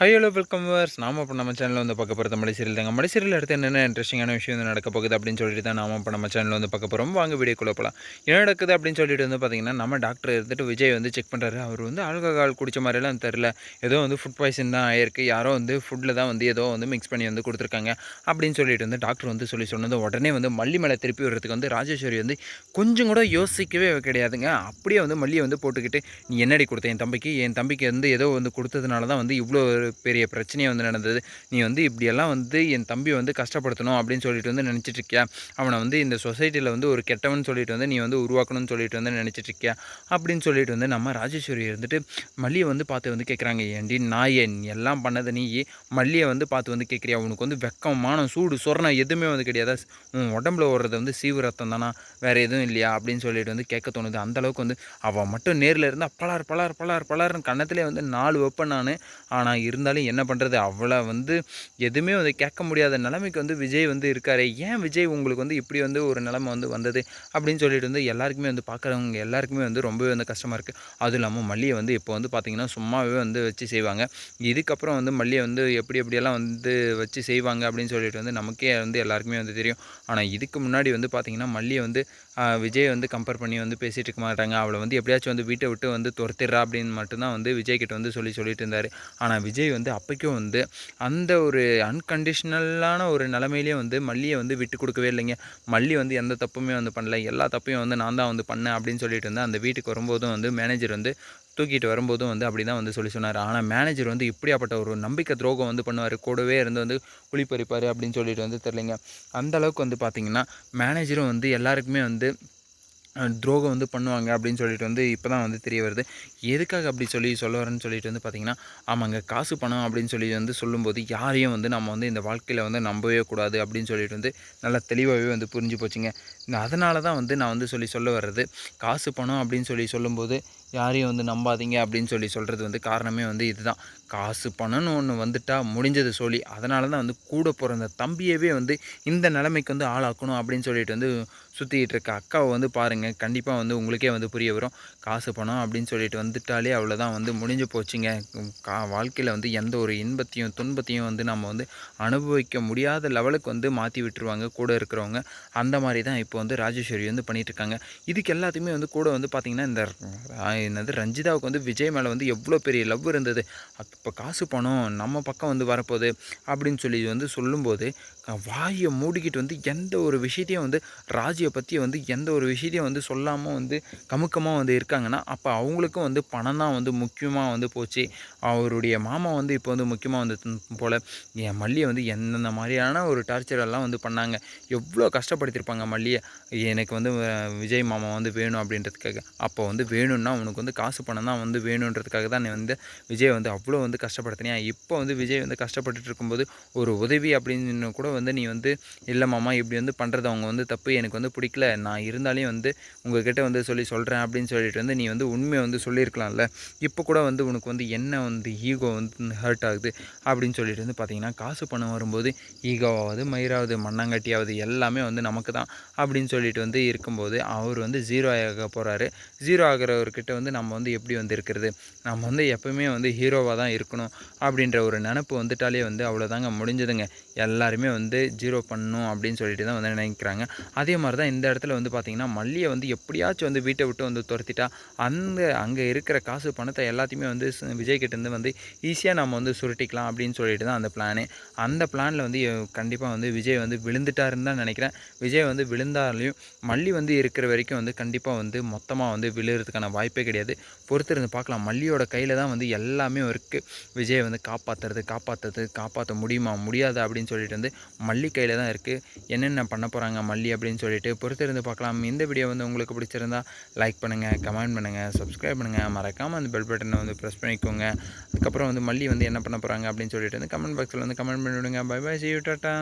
High hello welcome verse நாம இப்போ நம்ம சேனலில் வந்து பார்க்க போகிறது மலை தாங்க. மலை எடுத்து அடுத்து என்னென்ன இன்ட்ரெஸ்டிங்கான விஷயம் வந்து நடக்க போகுது அப்படின்னு சொல்லிட்டு தான் நாம இப்போ நம்ம சேனலில் வந்து பார்க்க போகிறோம் வாங்க வீடியோக்குள்ளே போகலாம் என்ன நடக்குது அப்படின்னு சொல்லிட்டு வந்து பார்த்தீங்கன்னா நம்ம டாக்டர் இருந்துட்டு விஜய் வந்து செக் பண்ணுறாரு அவர் வந்து ஆல்கஹால் குடிச்ச மாதிரிலாம் தெரில ஏதோ வந்து ஃபுட் பாய்சன் தான் ஆயிருக்கு. யாரோ வந்து ஃபுட்டில் தான் வந்து ஏதோ வந்து மிக்ஸ் பண்ணி வந்து கொடுத்துருக்காங்க அப்படின்னு சொல்லிட்டு வந்து டாக்டர் வந்து சொல்லி சொன்னது. உடனே வந்து மல்லி மேலே திருப்பி வர்றதுக்கு வந்து ராஜேஸ்வரி வந்து கொஞ்சம் கூட யோசிக்கவே கிடையாதுங்க. அப்படியே வந்து மல்லியை வந்து போட்டுக்கிட்டு நீ என்னடி கொடுத்த? என் தம்பிக்கு? என் தம்பிக்கு வந்து ஏதோ வந்து கொடுத்ததுனால தான் வந்து இவ்வளோ பெரிய பிரச்சனையே வந்து நடந்தது. நீ வந்து இப்படியெல்லாம் வந்து என் தம்பி வந்து கஷ்டப்படுத்தணும் அப்படின்னு சொல்லிட்டு வந்து நினச்சிட்ருக்கியா அவனை வந்து இந்த சொசைட்டியில் வந்து ஒரு கெட்டவன் சொல்லிட்டு வந்து நீ வந்து உருவாக்கணும்னு சொல்லிட்டு வந்து நினச்சிட்டு இருக்கியா அப்படின்னு சொல்லிட்டு வந்து நம்ம ராஜேஸ்வரி இருந்துட்டு மல்லியை வந்து பார்த்து வந்து கேட்குறாங்க ஏன்டி நான் என் எல்லாம் பண்ணதை நீ மல்லியை வந்து பார்த்து வந்து கேட்குறியா உனக்கு வந்து வெக்கம் மானம் சூடு சொரணம் எதுவுமே வந்து கிடையாதா? உன் உடம்புல ஓடுறது வந்து சீவு ரத்தம் தானா? வேறு எதுவும் இல்லையா? அப்படின்னு சொல்லிட்டு வந்து கேட்க தோணுது. அந்தளவுக்கு வந்து அவள் மட்டும் நேரில் இருந்தால் பலார் பலார் பலார் பலார்னு கன்னத்திலே வந்து நாலு வைப்பேன் நான். ஆனால் இருந்தாலும் என்ன பண்ணுறது அவளை வந்து எதுவுமே வந்து கேட்க முடியாத நிலைமைக்கு வந்து விஜய் வந்து இருக்கார். ஏன் விஜய் உங்களுக்கு வந்து இப்படி வந்து ஒரு நிலைமை வந்து வந்தது? அப்படின்னு சொல்லிட்டு வந்து எல்லாருக்குமே வந்து பார்க்குறவங்க எல்லாருக்குமே வந்து ரொம்பவே வந்து கஷ்டமாக இருக்குது அதுவும் இல்லாமல் மல்லியை வந்து இப்போ வந்து பார்த்திங்கன்னா சும்மாவே வந்து வச்சு செய்வாங்க. இதுக்கப்புறம் வந்து மல்லியை வந்து எப்படி எப்படியெல்லாம் வந்து வச்சு செய்வாங்க அப்படின்னு சொல்லிட்டு வந்து நமக்கே வந்து எல்லாருக்குமே வந்து தெரியும். ஆனால் இதுக்கு முன்னாடி வந்து பார்த்திங்கன்னா மல்லியை வந்து விஜய் வந்து கம்பேர் பண்ணி வந்து பேசிகிட்டு இருக்க மாட்டாங்க. அவளை வந்து எப்படியாச்சும் வந்து வீட்டை விட்டு வந்து துரத்திடுறா அப்படின்னு மட்டும்தான் வந்து விஜய்கிட்ட வந்து சொல்லி சொல்லிட்டு இருந்தார். ஆனால் விஜய் வந்து அப்போக்கும் வந்து அந்த ஒரு அன்கண்டிஷ்னலான ஒரு நிலமையிலே வந்து மல்லியை வந்து விட்டு கொடுக்கவே இல்லைங்க. மல்லி வந்து எந்த தப்புமே வந்து பண்ணல. எல்லா தப்பையும் வந்து நான் தான் வந்து பண்ணேன் அப்படின்னு சொல்லிட்டு வந்து அந்த வீட்டுக்கு வரும்போதும் வந்து மேனேஜர் வந்து தூக்கிட்டு வரும்போதும் வந்து அப்படி தான் வந்து சொல்லி சொன்னார். ஆனால் மேனேஜர் வந்து இப்படியாப்பட்ட ஒரு நம்பிக்கை துரோகம் வந்து பண்ணுவார். கூடவே இருந்து வந்து குளிப்பறிப்பார் அப்படின்னு சொல்லிட்டு வந்து தெரிலிங்க அந்தளவுக்கு வந்து பார்த்திங்கன்னா மேனேஜரும் வந்து எல்லாருக்குமே வந்து துரோகம் வந்து பண்ணுவாங்க அப்படின்னு சொல்லிட்டு வந்து இப்போ தான் வந்து தெரிய வருது. எதுக்காக அப்படி சொல்லி சொல்ல வரேன்னு சொல்லிட்டு வந்து பார்த்திங்கன்னா ஆமாங்க காசு பணம் அப்படின்னு சொல்லி வந்து சொல்லும்போது யாரையும் வந்து நம்ம வந்து இந்த வாழ்க்கையில் வந்து நம்பவே கூடாது அப்படின்னு சொல்லிட்டு வந்து நல்லா தெளிவாகவே வந்து புரிஞ்சு போச்சுங்க. அதனால தான் வந்து நான் வந்து சொல்லி சொல்ல வர்றது. காசு பணம் அப்படின்னு சொல்லி சொல்லும்போது யாரையும் வந்து நம்பாதீங்க அப்படின்னு சொல்லி சொல்கிறது வந்து காரணமே வந்து இதுதான். காசு பணம்னு ஒன்று வந்துட்டால் முடிஞ்சது சொல்லி அதனால தான் வந்து கூட பிறந்த தம்பியவே வந்து இந்த நிலைமைக்கு வந்து ஆளாக்கணும் அப்படின்னு சொல்லிட்டு வந்து சுற்றிக்கிட்டு இருக்க அக்காவை வந்து பாருங்கள் கண்டிப்பாக வந்து உங்களுக்கே வந்து புரிய வரும். காசு பணம் அப்படின்னு சொல்லிட்டு வந்துட்டாலே அவ்வளோதான் வந்து முடிஞ்சு போச்சுங்க. கா வாழ்க்கையில் வந்து எந்த ஒரு இன்பத்தையும் துன்பத்தையும் வந்து நம்ம வந்து அனுபவிக்க முடியாத லெவலுக்கு வந்து மாற்றி விட்டுருவாங்க. கூட இருக்கிறவங்க. அந்த மாதிரி தான் இப்போ வந்து ராஜேஸ்வரி வந்து பண்ணிகிட்ருக்காங்க இதுக்கு எல்லாத்தையுமே வந்து கூட வந்து பார்த்திங்கன்னா இந்த என்னது ரஞ்சிதாவுக்கு வந்து விஜய் மேலே வந்து எவ்வளோ பெரிய லவ் இருந்தது. இப்போ காசு பணம் நம்ம பக்கம் வந்து வரப்போகுது அப்படின்னு சொல்லி வந்து சொல்லும்போது வாயை மூடிக்கிட்டு வந்து எந்த ஒரு விஷயத்தையும் வந்து ராஜியை பற்றி வந்து எந்த ஒரு விஷயத்தையும் வந்து சொல்லாமல் வந்து கமுக்கமாக வந்து இருக்காங்கன்னா அப்போ அவங்களுக்கும் வந்து பணம் தான் வந்து முக்கியமாக வந்து போச்சு. அவருடைய மாமா வந்து இப்போ வந்து முக்கியமாக வந்து போல். என் மல்லியை வந்து எந்தெந்த மாதிரியான ஒரு டார்ச்சரெல்லாம் வந்து பண்ணாங்க. எவ்வளோ கஷ்டப்படுத்தியிருப்பாங்க மல்லியை. எனக்கு வந்து விஜய் மாமா வந்து வேணும் அப்படின்றதுக்காக. அப்போ வந்து வேணும்னா உனக்கு வந்து காசு பணம் தான் வந்து வேணுன்றதுக்காக தான் நீ வந்து விஜய் வந்து அவ்வளோ வந்து கஷ்டப்படுத்தினியா? இப்போ வந்து விஜய் வந்து கஷ்டப்பட்டுட்டு இருக்கும்போது ஒரு உதவி அப்படின்னு கூட வந்து நீ வந்து இல்லை மாமா இப்படி வந்து பண்ணுறது அவங்க வந்து தப்பு எனக்கு வந்து பிடிக்கல. நான் இருந்தாலே வந்து உங்ககிட்ட வந்து சொல்லி சொல்கிறேன் அப்படின்னு சொல்லிட்டு வந்து நீ வந்து உண்மையை வந்து சொல்லியிருக்கலாம்ல. இப்போ கூட வந்து உனக்கு வந்து என்ன வந்து ஈகோ வந்து ஹர்ட் ஆகுது அப்படின்னு சொல்லிட்டு வந்து பார்த்தீங்கன்னா காசு பணம் வரும்போது ஈகோவாவது மயிராவது மண்ணாங்கட்டியாவது எல்லாமே வந்து நமக்கு தான் அப்படின்னு சொல்லிட்டு வந்து இருக்கும்போது அவர் வந்து ஜீரோ ஆக போகிறாரு ஜீரோ ஆகிறவர்கிட்ட வந்து நம்ம வந்து எப்படி வந்து இருக்கிறது? நம்ம வந்து எப்போவுமே வந்து ஹீரோவாக தான் இருக்கணும் அப்படின்ற ஒரு நினப்பு வந்துட்டாலே வந்து அவ்வளோதாங்க முடிஞ்சதுங்க. எல்லாருமே வந்து வந்து ஜீரோ பண்ணணும் அப்படின்னு சொல்லிட்டு தான் வந்து நினைக்கிறாங்க. அதே மாதிரி தான் இந்த இடத்துல வந்து பார்த்திங்கன்னா மல்லியை வந்து எப்படியாச்சும் வந்து வீட்டை விட்டு வந்து துரத்திட்டா அந்த அங்கே இருக்கிற காசு பணத்தை எல்லாத்தையுமே வந்து விஜய்கிட்டேருந்து வந்து ஈஸியாக நம்ம வந்து சுருட்டிக்கலாம் அப்படின்னு சொல்லிட்டு தான் அந்த பிளானு அந்த பிளானில் வந்து கண்டிப்பாக வந்து விஜய் வந்து விழுந்துட்டாருன்னு தான் நினைக்கிறேன். விஜய் வந்து விழுந்தாலையும் மல்லி வந்து இருக்கிற வரைக்கும் வந்து கண்டிப்பாக வந்து மொத்தமாக வந்து விழுறதுக்கான வாய்ப்பே கிடையாது. பொறுத்திருந்து பார்க்கலாம் மல்லியோட கையில் தான் வந்து எல்லாமே இருக்குது விஜயை வந்து காப்பாற்றுறது காப்பாற்றுறது காப்பாற்ற முடியுமா முடியாது அப்படின்னு சொல்லிட்டு வந்து மல்லி கையில் தான் இருக்குது என்னென்ன பண்ண போகிறாங்க மல்லி அப்படின்னு சொல்லிட்டு பொறுத்திருந்து பார்க்கலாம். இந்த வீடியோ வந்து உங்களுக்கு பிடிச்சிருந்தா லைக் பண்ணுங்கள் கமெண்ட் பண்ணுங்கள் சப்ஸ்கிரைப் பண்ணுங்கள் மறக்காமல் அந்த பெல் பட்டனை வந்து ப்ரெஸ் பண்ணிக்கோங்க. அதுக்கப்புறம் வந்து மல்லி வந்து என்ன பண்ண போகிறாங்க அப்படின்னு சொல்லிட்டு வந்து கமெண்ட் பாக்ஸில் வந்து கமெண்ட் பண்ணிவிடுங்க. Bye bye see you tata